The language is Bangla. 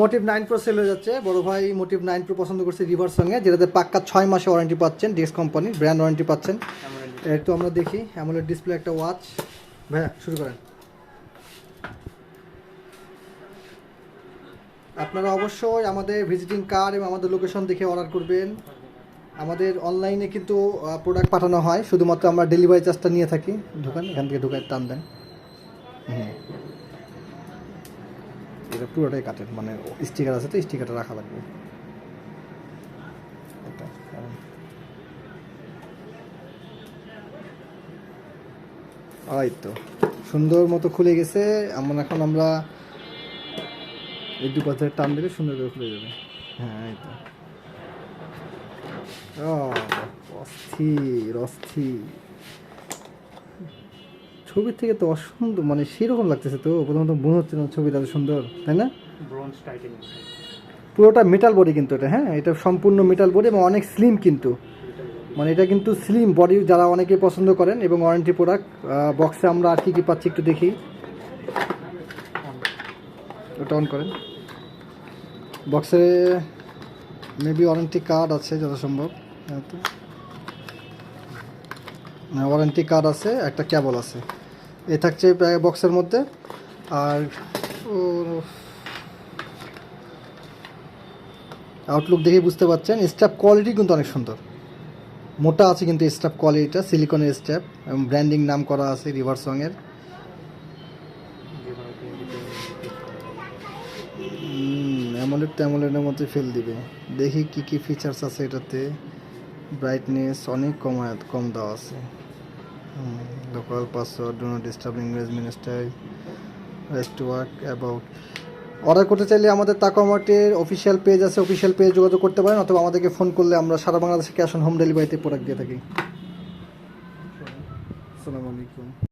মোটিভ নাইন প্রো সেল হয়ে যাচ্ছে। বড় ভাই মোটিভ নাইন প্রো পছন্দ করছে রিভার সঙ্গে, যেটাতে পাক্কা ছয় মাসে ওয়ারেন্টি পাচ্ছেন ডিএক্স কোম্পানি ব্র্যান্ড ওয়ারেন্টি পাচ্ছেন। একটু আমরা দেখি অ্যামোলেড ডিসপ্লে একটা ওয়াচ ভাইয়া, শুরু করেন। আপনারা অবশ্যই আমাদের ভিজিটিং কার্ড এবং আমাদের লোকেশন দেখে অর্ডার করবেন। আমাদের অনলাইনে কিন্তু প্রোডাক্ট পাঠানো হয়, শুধুমাত্র আমরা ডেলিভারি চার্জটা নিয়ে থাকি। ঢুকান, এখান থেকে ঢুকায় টান দেন। হুম। এটা পুরোটাই কাটেন মানে স্টিকার আছে তো স্টিকারটা রাখা লাগবে। তো, সুন্দর মতো খুলে গেছে, এমন এখন আমরা এই দু পাশে টান দিলে সুন্দর করে খুলে যাবে। হ্যাঁ এই তো। অস্থির অস্থির। ছবির থেকে তো অসুন্দর মানে সেরকম লাগতেছে তো। প্রথমত মনে হচ্ছে না ছবিটা এত সুন্দর তাই না? ব্রোঞ্জ টাইটেনিয়াম পুরোটা মেটাল বডি কিন্তু এটা হ্যাঁ? এটা সম্পূর্ণ মেটাল বডি এবং অনেক স্লিম কিন্তু। মানে এটা কিন্তু স্লিম বডি যারা অনেকে পছন্দ করেন এবং ওয়ারেন্টি প্রোডাক্ট বক্সে আমরা আর কি কি পাচ্ছি একটু দেখি। ওটা অন করেন। বক্সে মেবি ওয়ারেন্টি কার্ড আছে যত সম্ভব। ওয়ারেন্টি কার্ড আছে একটা কেবল আছে। এ থাকছে বক্সের মধ্যে। আর আউটলুক দেখে বুঝতে পারছেন স্ট্যাপ কোয়ালিটি কিন্তু অনেক সুন্দর। মোটা আছে কিন্তু স্ট্যাপ কোয়ালিটিটা সিলিকনের স্ট্যাপ এবং ব্র্যান্ডিং নাম করা আছে রিভার সঙের অ্যামোলেড ট্যামোলেডের মধ্যে ফেল দিবে। দেখি কি কি ফিচার্স আছে এটাতে। ব্রাইটনেস অনেক কম কম দেওয়া আছে। Local password do not disturb english minister rest work about. Order করতে চাইলে আমাদের তাকামার্টের অফিসিয়াল পেজ আছে অফিসিয়াল পেজ যোগাযোগ করতে পারেন অথবা আমাদেরকে ফোন করলে আমরা সারা বাংলাদেশে ক্যাশ অন হোম ডেলিভারিতে প্রোডাক্ট দিয়ে থাকি। আসসালামু আলাইকুম।